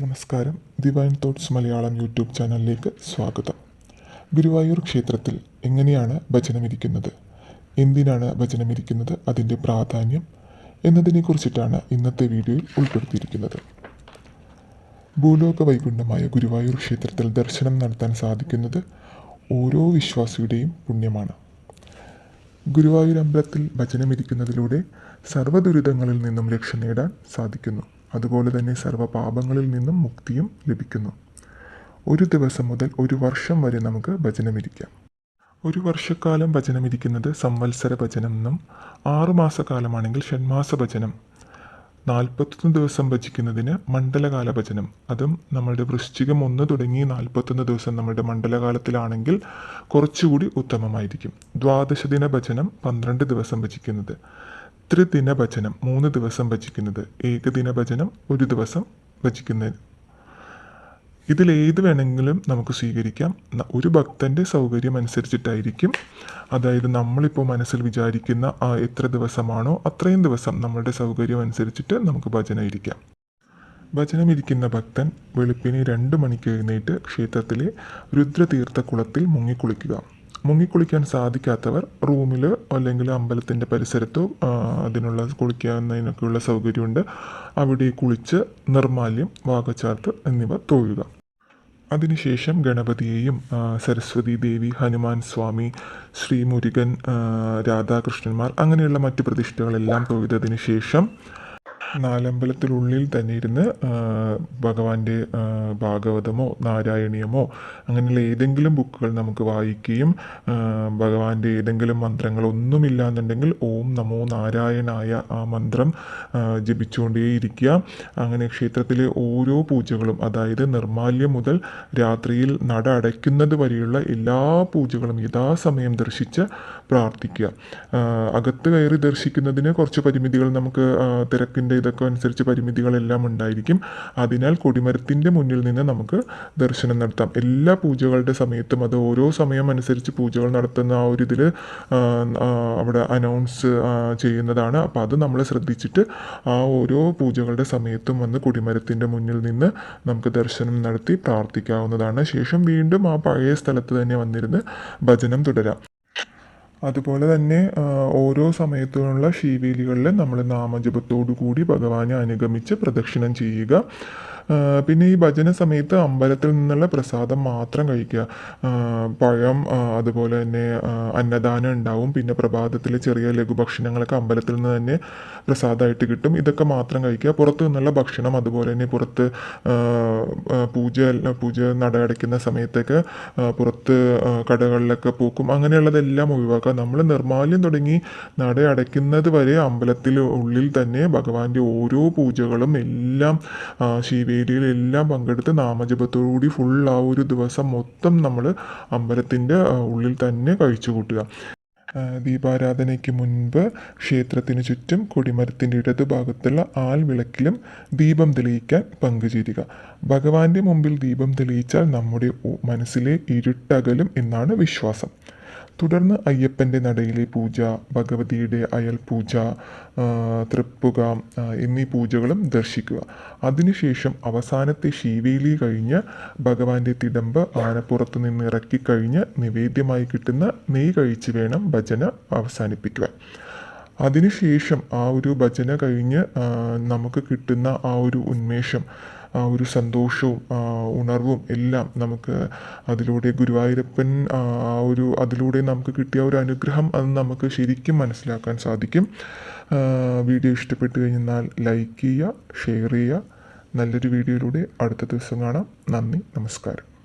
നമസ്കാരം. Divine thoughts Malayalam YouTube ചാനലിലേക്ക് സ്വാഗതം. ഗുരുവായൂർ ക്ഷേത്രത്തിൽ എങ്ങനെയാണ് ഭജനമിരിക്കുന്നത്? എന്തിനാണ് ഭജനമിരിക്കുന്നത്? അതിന്റെ പ്രാധാന്യം എന്നതിനെക്കുറിച്ചിട്ടാണ് ഇന്നത്തെ വീഡിയോയിൽ ഉൾപ്പെടുത്തിയിരിക്കുന്നത്. ഭൂലോക വൈകുണ്ഠമായ ഗുരുവായൂർ ക്ഷേത്രത്തിൽ ദർശനം നടത്താൻ സാധിക്കുന്നത് ഓരോ വിശ്വാസിയുടെയും പുണ്യമാണ്. ഗുരുവായൂർ അമ്പലത്തിൽ ഭജനമിരിക്കുന്നതിലൂടെ സർവദുരിതങ്ങളിൽ നിന്നും രക്ഷ നേടാൻ സാധിക്കുന്നു. അതുപോലെ തന്നെ സർവപാപങ്ങളിൽ നിന്നും മുക്തിയും ലഭിക്കുന്നു. ഒരു ദിവസം മുതൽ ഒരു വർഷം വരെ നമുക്ക് ഭജനമിരിക്കാം. ഒരു വർഷക്കാലം ഭജനമിരിക്കുന്നത് സംവത്സര ഭജനം എന്നും ആറുമാസക്കാലമാണെങ്കിൽ ഷൺമാസ ഭജനം. നാൽപ്പത്തൊന്ന് ദിവസം ഭജിക്കുന്നതിന് മണ്ഡലകാല ഭജനം. അതും നമ്മളുടെ വൃശ്ചികം ഒന്ന് തുടങ്ങി നാൽപ്പത്തൊന്ന് ദിവസം നമ്മളുടെ മണ്ഡലകാലത്തിലാണെങ്കിൽ കുറച്ചുകൂടി ഉത്തമമായിരിക്കും. ദ്വാദശ ദിന ഭജനം പന്ത്രണ്ട് ദിവസം ഭജിക്കുന്നത്. ത്രിദിന ഭജനം മൂന്ന് ദിവസം ഭജിക്കുന്നത്. ഏകദിന ഭജനം ഒരു ദിവസം ഭജിക്കുന്നത് ഇതിൽ ഏത് വേണമെങ്കിലും നമുക്ക് സ്വീകരിക്കാം. ഒരു ഭക്തന്റെ സൗകര്യം അനുസരിച്ചിട്ടായിരിക്കും. അതായത് നമ്മളിപ്പോൾ മനസ്സിൽ വിചാരിക്കുന്ന ആ എത്ര ദിവസമാണോ അത്രയും ദിവസം നമ്മളുടെ സൗകര്യം അനുസരിച്ചിട്ട് നമുക്ക് ഭജന ഇരിക്കാം. ഭജനം ഇരിക്കുന്ന ഭക്തൻ വെളുപ്പിനെ രണ്ട് മണിക്ക് എഴുന്നേറ്റ് ക്ഷേത്രത്തിലെ രുദ്രതീർത്ഥ കുളത്തിൽ മുങ്ങിക്കുളിക്കുക. മുങ്ങിക്കുളിക്കാൻ സാധിക്കാത്തവർ റൂമിൽ അല്ലെങ്കിൽ അമ്പലത്തിന്റെ പരിസരത്തോ അതിനുള്ള കുളിക്കാവുന്നതിനൊക്കെയുള്ള സൗകര്യമുണ്ട്. അവിടെ കുളിച്ച് നിർമാല്യം വാകച്ചാർത്ത് എന്നിവ തോഴുക. അതിനുശേഷം ഗണപതിയെയും സരസ്വതി ദേവി ഹനുമാൻ സ്വാമി ശ്രീ മുരുകൻ ആ, രാധാകൃഷ്ണന്മാർ അങ്ങനെയുള്ള മറ്റ് പ്രതിഷ്ഠകളെല്ലാം തൊഴുതതിനു ശേഷം നാലമ്പലത്തിനുള്ളിൽ തന്നെ ഇരുന്ന് ഭഗവാന്റെ ഭാഗവതമോ നാരായണീയമോ അങ്ങനെയുള്ള ഏതെങ്കിലും ബുക്കുകൾ നമുക്ക് വായിക്കുകയും ഭഗവാന്റെ ഏതെങ്കിലും മന്ത്രങ്ങൾ ഒന്നുമില്ല എന്നുണ്ടെങ്കിൽ ഓം നമോ നാരായണായ ആ മന്ത്രം ജപിച്ചുകൊണ്ടേ ജപിച്ചുകൊണ്ടേയിരിക്കുക. അങ്ങനെ ക്ഷേത്രത്തിലെ ഓരോ പൂജകളും അതായത് നിർമാല്യം മുതൽ രാത്രിയിൽ നട അടയ്ക്കുന്നത് വരെയുള്ള എല്ലാ പൂജകളും യഥാസമയം ദർശിച്ച് പ്രാർത്ഥിക്കുക. അകത്ത് കയറി ദർശിക്കുന്നതിന് കുറച്ച് പരിമിതികൾ നമുക്ക് തിരക്കിന്റെ ഇതൊക്കെ അനുസരിച്ച് പരിമിതികളെല്ലാം ഉണ്ടായിരിക്കും. അതിനാൽ കൊടിമരത്തിന്റെ മുന്നിൽ നിന്ന് നമുക്ക് ദർശനം നടത്താം. എല്ലാ പൂജകളുടെ സമയത്തും അത് ഓരോ സമയം അനുസരിച്ച് പൂജകൾ നടത്തുന്ന ആ ഒരു ഇതിൽ അവിടെ അനൗൺസ് ചെയ്യുന്നതാണ്. അപ്പോൾ അത് നമ്മൾ ശ്രദ്ധിച്ചിട്ട് ആ ഓരോ പൂജകളുടെ സമയത്തും വന്ന് കൊടിമരത്തിന്റെ മുന്നിൽ നിന്ന് നമുക്ക് ദർശനം നടത്തി പ്രാർത്ഥിക്കാവുന്നതാണ്. ശേഷം വീണ്ടും ആ പഴയ സ്ഥലത്ത് തന്നെ വന്നിരുന്ന് ഭജനം തുടരാം. അതുപോലെ തന്നെ ഓരോ സമയത്തുമുള്ള ശീവേലികളിൽ നമ്മൾ നാമജപത്തോടു കൂടി ഭഗവാനെ അനുഗമിച്ച് പ്രദക്ഷിണം ചെയ്യുക. പിന്നെ ഈ ഭജന സമയത്ത് അമ്പലത്തിൽ നിന്നുള്ള പ്രസാദം മാത്രം കഴിക്കുക. പഴം അതുപോലെ തന്നെ അന്നദാനം ഉണ്ടാവും. പിന്നെ പ്രഭാതത്തിൽ ചെറിയ ലഘുഭക്ഷണങ്ങളൊക്കെ അമ്പലത്തിൽ നിന്ന് തന്നെ പ്രസാദമായിട്ട് കിട്ടും. ഇതൊക്കെ മാത്രം കഴിക്കുക. പുറത്തു നിന്നുള്ള ഭക്ഷണം അതുപോലെ തന്നെ പുറത്ത് പൂജ പൂജ നട അടയ്ക്കുന്ന സമയത്തൊക്കെ പുറത്ത് കടകളിലൊക്കെ പോക്കും. അങ്ങനെയുള്ളതെല്ലാം ഒഴിവാക്കുക. നമ്മൾ നിർമാല്യം തുടങ്ങി നട അടയ്ക്കുന്നത് വരെ അമ്പലത്തിൽ ഉള്ളിൽ തന്നെ ഭഗവാന്റെ ഓരോ പൂജകളും എല്ലാം ആ, ശിവേലിയിലെല്ലാം പങ്കെടുത്ത് നാമജപത്തോടുകൂടി ഫുൾ ആ ഒരു ദിവസം മൊത്തം നമ്മൾ അമ്പലത്തിന്റെ ഉള്ളിൽ തന്നെ കഴിച്ചു കൂട്ടുക. ദീപാരാധനയ്ക്ക് മുൻപ് ക്ഷേത്രത്തിന് ചുറ്റും കൊടിമരത്തിന്റെ ഇടതുഭാഗത്തുള്ള ആൽവിളക്കിലും ദീപം തെളിയിക്കാൻ പങ്കുചേരുക ഭഗവാന്റെ മുമ്പിൽ ദീപം തെളിയിച്ചാൽ നമ്മുടെ മനസ്സിലെ ഇരുട്ടകലും എന്നാണ് വിശ്വാസം. തുടർന്ന് അയ്യപ്പന്റെ നടയിലെ പൂജ ഭഗവതിയുടെ അയൽ പൂജ തൃപ്പുക എന്നീ പൂജകളും ദർശിക്കുക. അതിനുശേഷം അവസാനത്തെ ശീവേലി കഴിഞ്ഞ് ഭഗവാന്റെ തിടമ്പ് ആനപ്പുറത്ത് നിന്ന് ഇറക്കിക്കഴിഞ്ഞ് നിവേദ്യമായി കിട്ടുന്ന നെയ് കഴിച്ച് വേണം ഭജന അവസാനിപ്പിക്കുവാൻ. അതിനുശേഷം ആ ഒരു ഭജന കഴിഞ്ഞ് നമുക്ക് കിട്ടുന്ന ആ ഒരു ഉന്മേഷം ആ ഒരു സന്തോഷവും ഉണർവും എല്ലാം നമുക്ക് അതിലൂടെ ഗുരുവായൂരപ്പൻ ആ ഒരു അതിലൂടെ നമുക്ക് കിട്ടിയ ഒരു അനുഗ്രഹം അത് നമുക്ക് ശരിക്കും മനസ്സിലാക്കാൻ സാധിക്കും. വീഡിയോ ഇഷ്ടപ്പെട്ട് കഴിഞ്ഞാൽ ലൈക്ക് ചെയ്യുക ഷെയർ ചെയ്യുക. നല്ലൊരു വീഡിയോയിലൂടെ അടുത്ത ദിവസം കാണാം. നന്ദി നമസ്കാരം.